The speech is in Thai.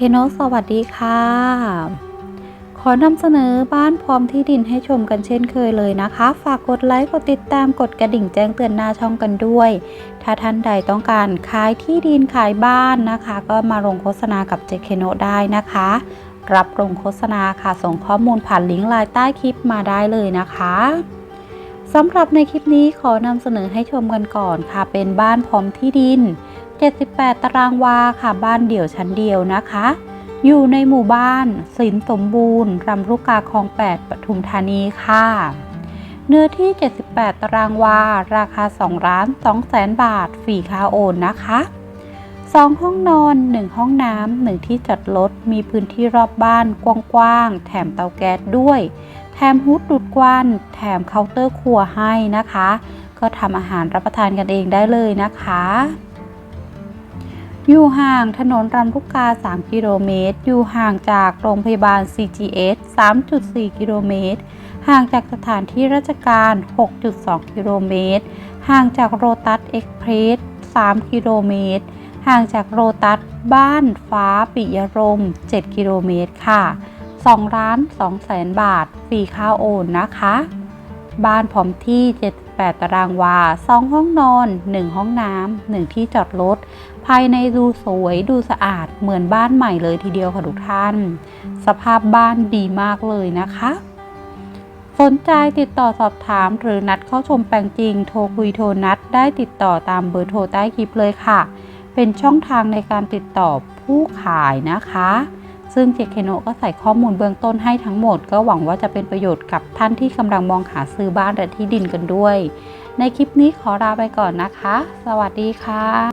เคโนสวัสดีค่ะ ขอนำเสนอบ้านพร้อมที่ดินให้ชมกันเช่นเคยเลยนะคะ ฝากกดไลค์กดติดตามกดกระดิ่งแจ้งเตือนหน้าช่องกันด้วย ถ้าท่านใดต้องการขายที่ดินขายบ้านนะคะ ก็มาลงโฆษณากับเจเคโนได้นะคะ รับลงโฆษณาค่ะส่งข้อมูลผ่านลิงก์ไลน์ใต้คลิปมาได้เลยนะคะสำหรับในคลิปนี้ขอนำเสนอให้ชมกันก่อนค่ะ เป็นบ้านพร้อมที่ดิน 78 ตารางวาค่ะบ้านเดี่ยวชั้นเดียวนะคะ อยู่ในหมู่บ้านสินสมบูรณ์รำลูกกาคลอง 8 ปทุมธานีค่ะ เนื้อที่ 78 ตารางวา ราคา 2 ล้าน2แสนบาทฟรีค่าโอนนะคะ 2 ห้องนอน 1 ห้องน้ำ 1 ที่จอดรถ มีพื้นที่รอบบ้านกว้างๆ แถมเตาแก๊สด้วย แถมฮูดดูดควันแถมเคาน์เตอร์ครัวให้นะคะ ก็ทำอาหารรับประทานกันเองได้เลยนะคะ อยู่ห่างถนนรำลูกกา 3 กิโลเมตร อยู่ห่างจากโรงพยาบาล CGS 3.4 กิโลเมตร ห่างจากสถานที่ราชการ 6.2 กิโลเมตร ห่างจากโรตัสเอ็กเพรส 3 กิโลเมตร ห่างจากโรตัสบ้านฟ้าปิยรม 7 กิโลเมตรค่ะ2ล้าน2แสนบาท ฟรีค่าโอนนะคะ บ้านพร้อมที่ 7 8 ตารางวา 2 ห้องนอน 1 ห้องน้ำ 1 ที่จอดรถ ภายในดูสวยดูสะอาดเหมือนบ้านใหม่เลยทีเดียวค่ะทุกท่าน สภาพบ้านดีมากเลยนะคะ สนใจติดต่อสอบถามหรือนัดเข้าชมแปลงจริง โทรคุยโทรนัดได้ติดต่อตามเบอร์โทรใต้คลิปเลยค่ะ เป็นช่องทางในการติดต่อผู้ขายนะคะ ซึ่งเจเคโนก็ใส่ข้อมูลเบื้องต้นให้ทั้งหมด ก็หวังว่าจะเป็นประโยชน์กับท่านที่กำลังมองหาซื้อบ้านและที่ดินกันด้วย ในคลิปนี้ขอลาไปก่อนนะคะ สวัสดีค่ะ